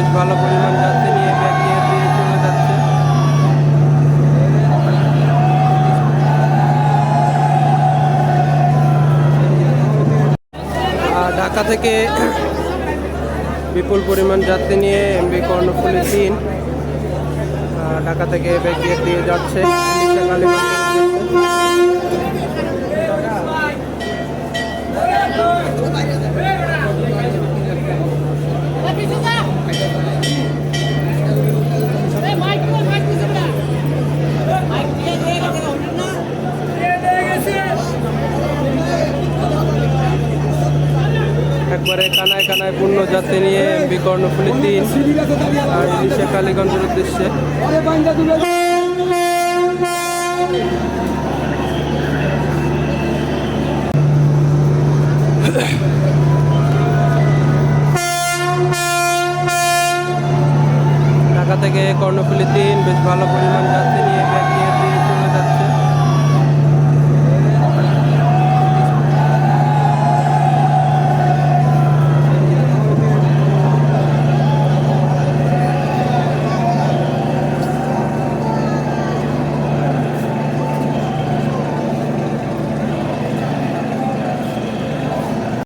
বেশ ভালো পরিমাণ যাত্রী নিয়ে ব্যাগ নিয়ে দিয়ে চলে যাচ্ছে। ঢাকা থেকে বিপুল পরিমাণ যাত্রী নিয়ে এমবি কর্ণফুলি তিন। ঢাকা থেকে ব্যাগ দিয়ে দিয়ে যাচ্ছে। একবারে কানায় কানায় পূর্ণ যাত্রী নিয়ে এমবি কর্ণফুলি তিন আর ইলিশা কালীগঞ্জের উদ্দেশ্যে। ঢাকা থেকে কর্ণফুলি তিন বেশ ভালো পরিমাণ যাত্রী নিয়ে